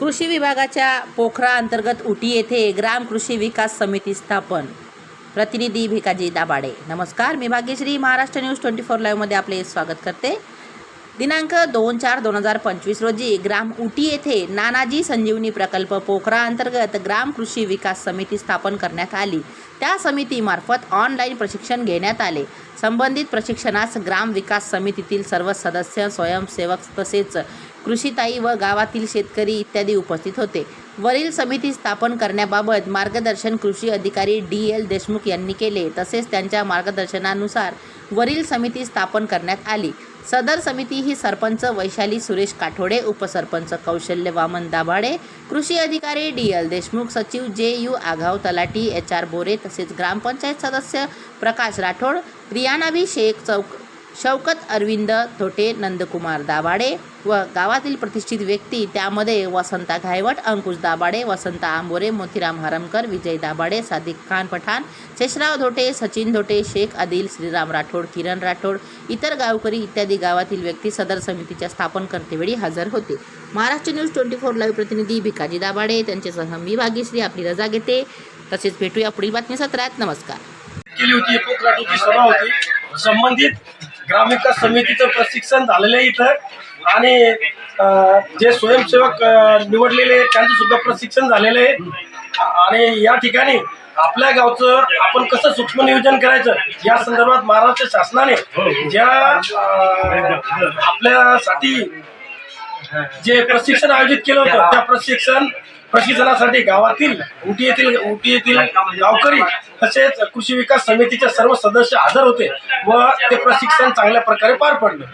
कृषी विभागाच्या पोखरा अंतर्गत उटी येथे ग्राम कृषी विकास समिती स्थापन. प्रतिनिधी भिकाजी दाबाडे नमस्कार मी Bhagyashree. Maharashtra news twenty four लाईव्हमध्ये आपले स्वागत करते. दिनांक दोन चार दोन हजार पंचवीस रोजी ग्राम उटी येथे नानाजी संजीवनी प्रकल्प पोखरा अंतर्गत ग्राम कृषी विकास समिती स्थापन करण्यात आली. त्या समितीमार्फत ऑनलाईन प्रशिक्षण घेण्यात आले. संबंधित प्रशिक्षणास ग्राम विकास समितीतील सर्व सदस्य स्वयंसेवक तसेच कृषीताई व गावातील शेतकरी इत्यादी उपस्थित होते. वरील समिती स्थापन करण्याबाबत मार्गदर्शन कृषी अधिकारी डी एल देशमुख यांनी केले. तसेच त्यांच्या मार्गदर्शनानुसार वरील समिती स्थापन करण्यात आली. सदर समिती ही सरपंच वैशाली सुरेश काठोडे उपसरपंच कौशल्य वामन दाभाडे कृषी अधिकारी डी एल देशमुख सचिव जे यू आघाव तलाटी एच आर बोरे तसेच ग्रामपंचायत सदस्य प्रकाश राठोड रियानाबी शेख चौक शौकत अरविंद थोटे नंदकुमार दाभाडे व गावातील प्रतिष्ठित व्यक्ती त्यामध्ये वसंता घायवट अंकुश दाभाडे वसंता आंबोरे मोतीराम हरमकर विजय दाभाडे सादिक खान पठाण शेषराव धोटे सचिन धोटे शेख आदिल श्रीराम राठोड किरण राठोड इतर गावकरी इत्यादी गावातील व्यक्ती सदर समितीच्या स्थापन करतेवेळी हजर होते. Maharashtra news twenty four live प्रतिनिधी भिकाजी दाभाडे त्यांच्यासह मी भाग्यश्री आपली रजा घेते. तसेच भेटूया पुढील बातमी सत्रात नमस्कार. केली होती होती. संबंधित ग्रामविकास समितीचं प्रशिक्षण झालेलं आहे इथं. आणि जे स्वयंसेवक निवडलेले त्यांचं सुद्धा प्रशिक्षण झालेलं आहे. आणि या ठिकाणी आपल्या गावचं आपण कसं सूक्ष्म नियोजन करायचं या संदर्भात महाराष्ट्र शासनाने ज्या आपल्यासाठी जे प्रशिक्षण आयोजित केलं होतं त्या प्रशिक्षण प्रशिक्षणासाठी गावातील उटी येथील उटी येथील गावकरी तसेच कृषी विकास समितीचे सर्व सदस्य हजर होते व ते प्रशिक्षण चांगल्या प्रकारे पार पडले.